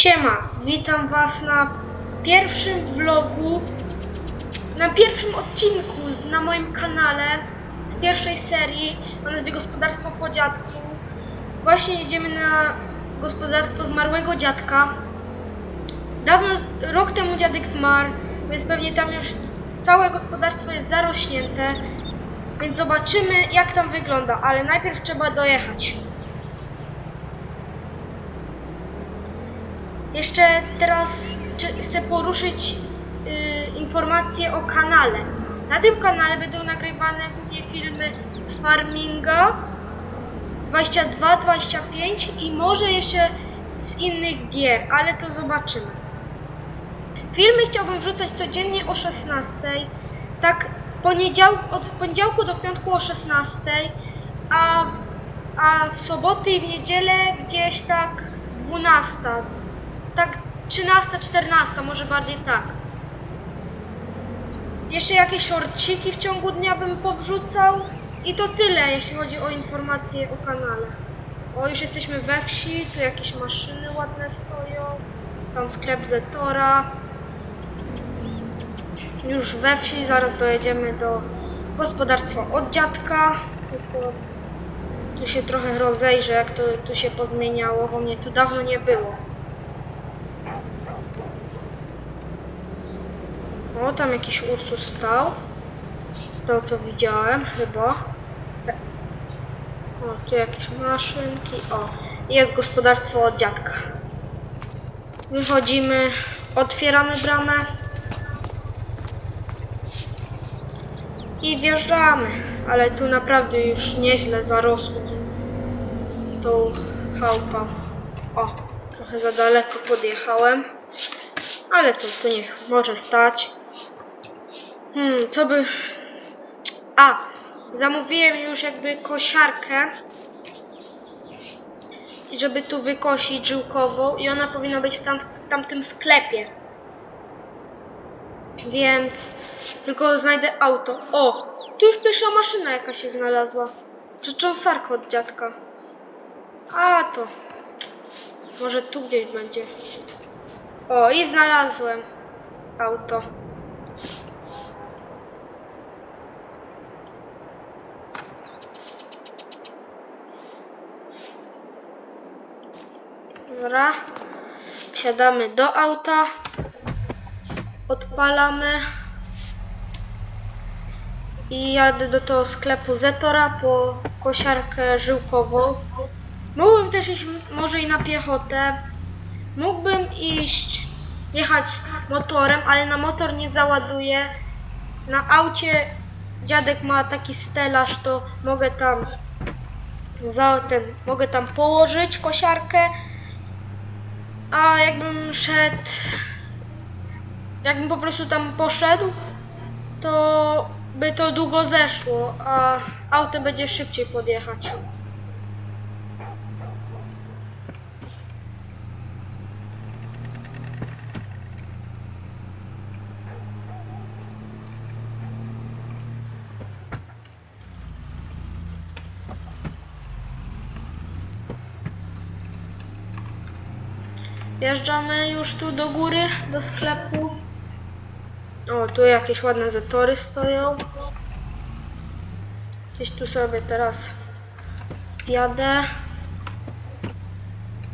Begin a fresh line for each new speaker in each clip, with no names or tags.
Siema, witam was na pierwszym vlogu, na pierwszym odcinku z, na moim kanale z pierwszej serii o nazwie Gospodarstwo po dziadku. Właśnie jedziemy na gospodarstwo zmarłego dziadka. Dawno, rok temu dziadek zmarł, więc pewnie tam już całe gospodarstwo jest zarośnięte, więc zobaczymy jak tam wygląda, ale najpierw trzeba dojechać. Jeszcze teraz chcę poruszyć y, informacje o kanale. Na tym kanale będą nagrywane głównie filmy z farminga 22, 25 i może jeszcze z innych gier, ale to zobaczymy. Filmy chciałbym wrzucać codziennie o 16, tak w poniedziałku, od poniedziałku do piątku o 16, a w, a w soboty i w niedzielę gdzieś tak 12, tak 13, 14, może bardziej tak. Jeszcze jakieś shortciki w ciągu dnia bym powrzucał i to tyle, jeśli chodzi o informacje o kanale. O, już jesteśmy we wsi, tu jakieś maszyny ładne stoją, tam sklep Zetora. Już we wsi, zaraz dojedziemy do gospodarstwa od dziadka, tylko tu się trochę rozejrzę, jak to tu się pozmieniało, bo mnie tu dawno nie było. O, tam jakiś Ursus stał. Tego co widziałem, chyba. O, tu jakieś maszynki. O, jest gospodarstwo od dziadka. Wychodzimy, otwieramy bramę. I wjeżdżamy. Ale tu naprawdę już nieźle zarosło tą chałupą. O, trochę za daleko podjechałem. Ale to tu niech może stać. Hmm, co by... A, zamówiłem już jakby kosiarkę. I żeby tu wykosić żyłkową i ona powinna być w, tam, w tamtym sklepie. Więc tylko znajdę auto. O, tu już pierwsza maszyna jaka się znalazła. Czy od dziadka. A, to. Może tu gdzieś będzie. O, i znalazłem auto. Dobra. Wsiadamy do auta. Odpalamy. I jadę do tego sklepu Zetora po kosiarkę żyłkową. Mógłbym też iść może i na piechotę. Mógłbym iść, jechać motorem, ale na motor nie załaduję. Na aucie dziadek ma taki stelaż, to mogę tam za ten, mogę tam położyć kosiarkę. A jakbym szedł, jakbym po prostu tam poszedł, to by to długo zeszło, a autem będzie szybciej podjechać. Wjeżdżamy już tu do góry, do sklepu. O, tu jakieś ładne zatory stoją. Gdzieś tu sobie teraz jadę.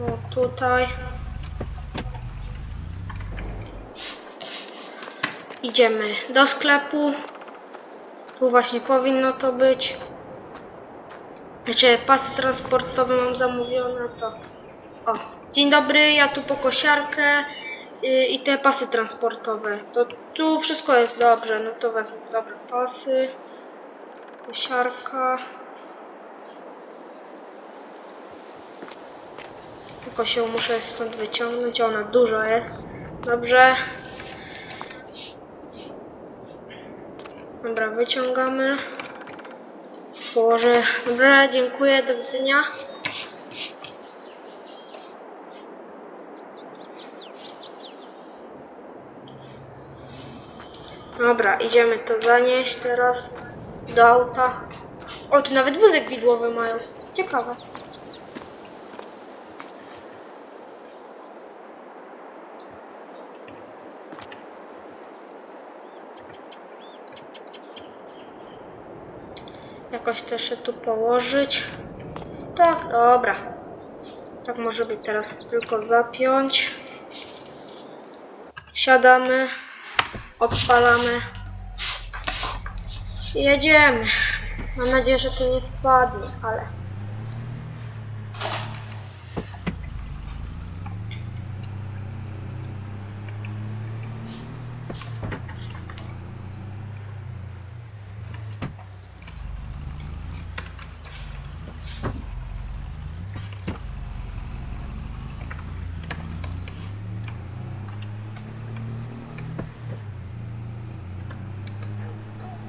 O, tutaj. Idziemy do sklepu. Tu właśnie powinno to być. Znaczy, pasy transportowe mam zamówione, to... O, dzień dobry, ja tu po kosiarkę y, i te pasy transportowe. To tu wszystko jest dobrze, no to wezmę. Dobra, pasy, kosiarka. Tylko się muszę stąd wyciągnąć, ona dużo jest. Dobrze. Dobra, wyciągamy. Położę. Dobra, dziękuję, do widzenia. Dobra, idziemy to zanieść teraz do auta. O, tu nawet wózek widłowy mają. Ciekawe. Jakoś też się tu położyć. Tak, dobra. Tak może być teraz tylko zapiąć. Siadamy odpalamy jedziemy. Mam nadzieję, że to nie spadnie, ale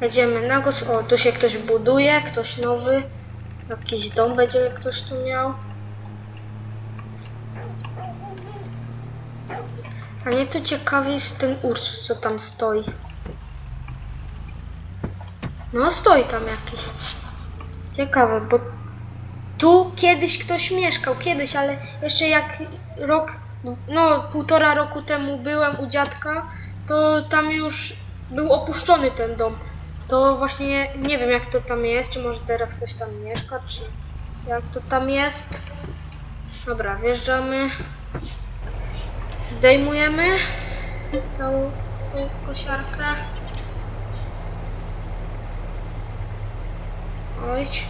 Jedziemy na gos. O, tu się ktoś buduje, ktoś nowy. Jakiś dom będzie ktoś tu miał. A mnie to ciekawi jest ten Ursus, co tam stoi. No, stoi tam jakiś. Ciekawe, bo tu kiedyś ktoś mieszkał, kiedyś, ale jeszcze jak rok, no półtora roku temu byłem u dziadka, to tam już był opuszczony ten dom. To właśnie nie wiem jak to tam jest, czy może teraz ktoś tam mieszka, czy jak to tam jest. Dobra, wjeżdżamy. Zdejmujemy całą kosiarkę. Ojć.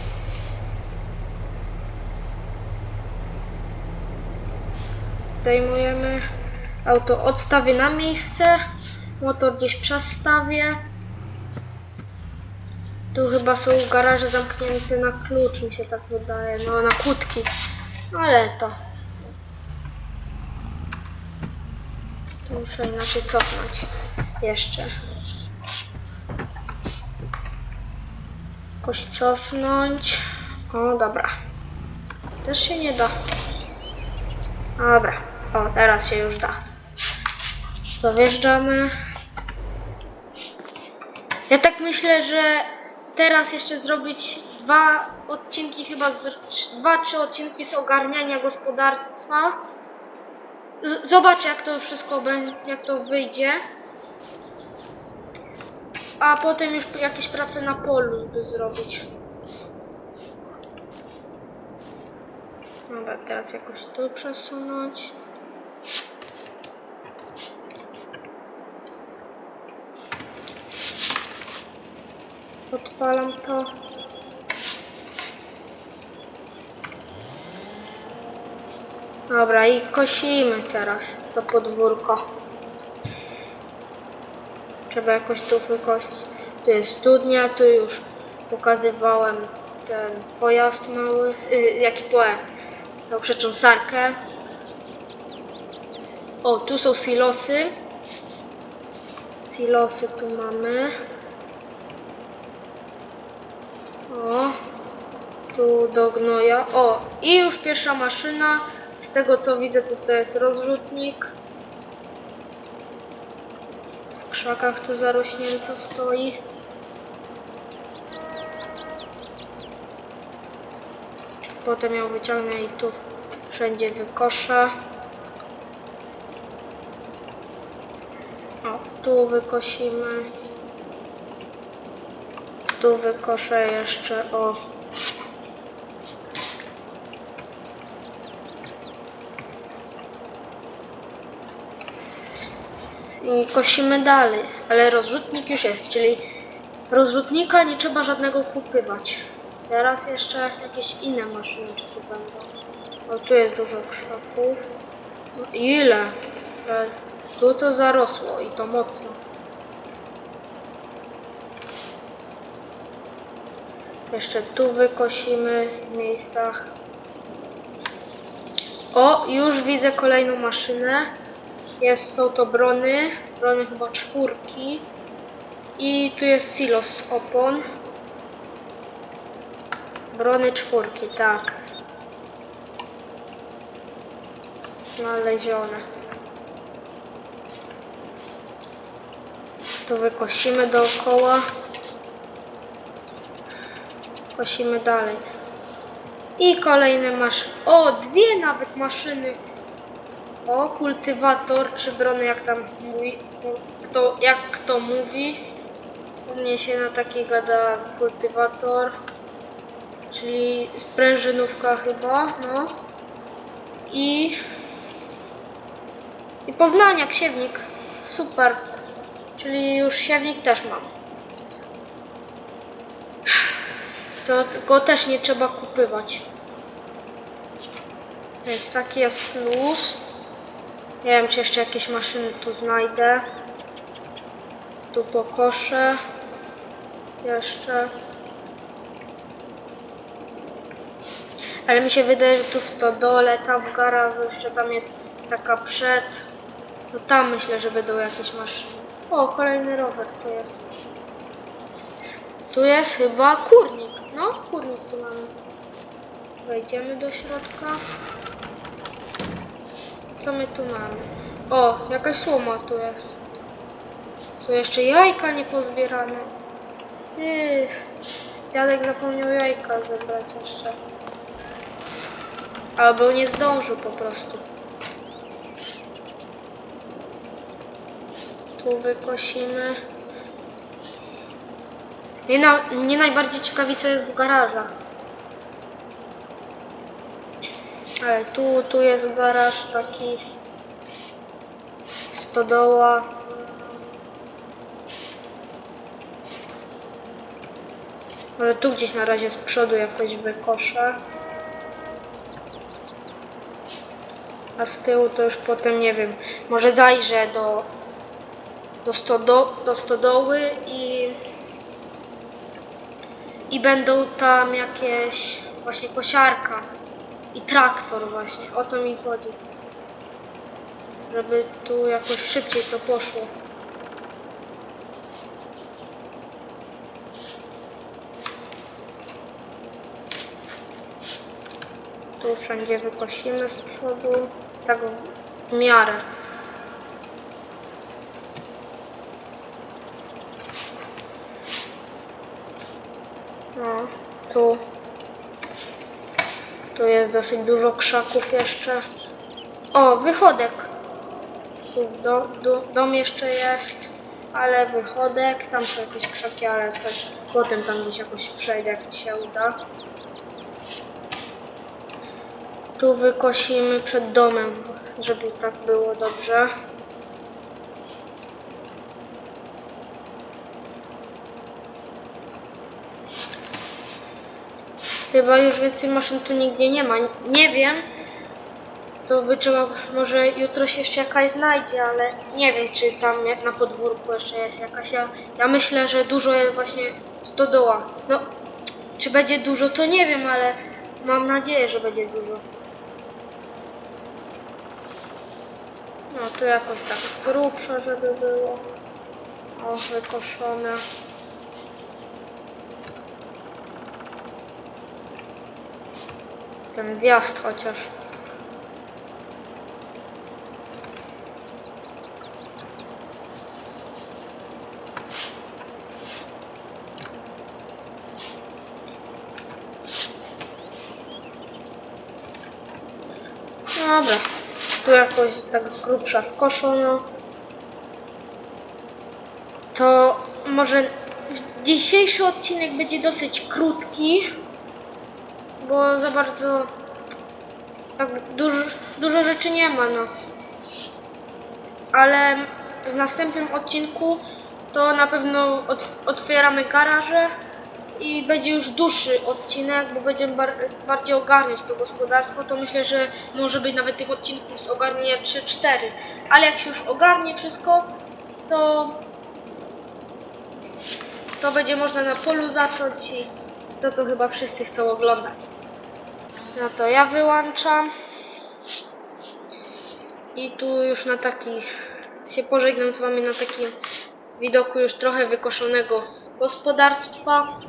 Zdejmujemy. Auto odstawię na miejsce. Motor gdzieś przestawię. Tu chyba są garaże zamknięte na klucz, mi się tak wydaje. No, na kłódki. Ale to. Tu muszę inaczej cofnąć. Jeszcze. Jakoś cofnąć. O, dobra. Też się nie da. Dobra. O, teraz się już da. To wjeżdżamy. Ja tak myślę, że teraz jeszcze zrobić dwa odcinki, chyba z, dwa, trzy odcinki z ogarniania gospodarstwa. Z, zobaczę jak to wszystko będzie, jak to wyjdzie. A potem już jakieś prace na polu by zrobić. Dobra, teraz jakoś tu przesunąć. Odpalam to. Dobra, i kosimy teraz to podwórko. Trzeba jakoś tu wykosić. Tu jest studnia, tu już pokazywałem ten pojazd mały. Y, jaki pojazd? Tą przecząsarkę. O, tu są silosy. Silosy tu mamy. O, tu do gnoja. O, i już pierwsza maszyna. Z tego co widzę, to to jest rozrzutnik. W krzakach tu zarośnięto stoi. Potem ją wyciągnę i tu wszędzie wykoszę. O, tu wykosimy. Tu wykoszę jeszcze o. I kosimy dalej, ale rozrzutnik już jest, czyli rozrzutnika nie trzeba żadnego kupywać. Teraz jeszcze jakieś inne maszyny tu będą. O, tu jest dużo krzaków. No, ile? E, Tu to zarosło i to mocno. Jeszcze tu wykosimy w miejscach. O, już widzę kolejną maszynę. Jest, są to brony, brony chyba czwórki. I tu jest silos opon. Brony czwórki, tak. Znalezione. Tu wykosimy dookoła. Kosimy dalej. I kolejne masz. O, dwie nawet maszyny. O, kultywator, czy brony, jak tam mówi. Kto, jak kto mówi. U mnie się na taki gada kultywator. czyli sprężynówka chyba, no. I... I Poznaniak, siewnik. Super. Czyli już siewnik też mam. To go też nie trzeba kupywać. Więc taki jest plus. Nie wiem, czy jeszcze jakieś maszyny tu znajdę. Tu pokoszę. Jeszcze. Ale mi się wydaje, że tu w stodole, tam w garażu, jeszcze tam jest taka przed. No tam myślę, że będą jakieś maszyny. O, kolejny rower tu jest. Tu jest chyba kurnik. No, kurnik tu mamy. Wejdziemy do środka. Co my tu mamy? O, jakaś słoma tu jest. Tu jeszcze jajka niepozbierane. Ty, dziadek zapomniał jajka zebrać jeszcze. Albo nie zdążył po prostu. Tu wykosimy. Mnie, na, najbardziej ciekawi, co jest w garażach. Ale tu, tu jest garaż taki stodoła. Może tu gdzieś na razie z przodu jakoś wykoszę. A z tyłu to już potem nie wiem. Może zajrzę do, do, stodo, do stodoły i, i będą tam jakieś właśnie kosiarka i traktor właśnie. O to mi chodzi. Żeby tu jakoś szybciej to poszło. Tu wszędzie wykosimy z przodu. Tak w miarę. No, tu. Tu jest dosyć dużo krzaków jeszcze. O, wychodek. Tu do, do, dom jeszcze jest, ale wychodek. Tam są jakieś krzaki, ale też potem tam gdzieś jakoś przejdę, jak się uda. Tu wykosimy przed domem, żeby tak było dobrze. Chyba już więcej maszyn tu nigdzie nie ma. Nie wiem. To by trzeba, może jutro się jeszcze jakaś znajdzie, ale nie wiem, czy tam jak na podwórku jeszcze jest jakaś. Ja, ja myślę, że dużo jest właśnie stodoła. No, czy będzie dużo, to nie wiem, ale mam nadzieję, że będzie dużo. No, tu jakoś tak grubsza, żeby było. O, wykoszone. Ten wjazd chociaż. Dobra, tu jakoś tak z grubsza skoszono. To może dzisiejszy odcinek będzie dosyć krótki, bo za bardzo tak dużo, dużo rzeczy nie ma, no. Ale w następnym odcinku to na pewno ot otwieramy garaże i będzie już dłuższy odcinek, bo będziemy bar bardziej ogarniać to gospodarstwo, to myślę, że może być nawet tych odcinków z ogarnienia 3-4. Ale jak się już ogarnie wszystko, to to będzie można na polu zacząć i to, co chyba wszyscy chcą oglądać. No to ja wyłączam. I tu już na taki się pożegnam z wami na takim widoku już trochę wykoszonego gospodarstwa.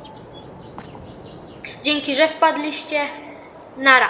Dzięki, że wpadliście. Nara.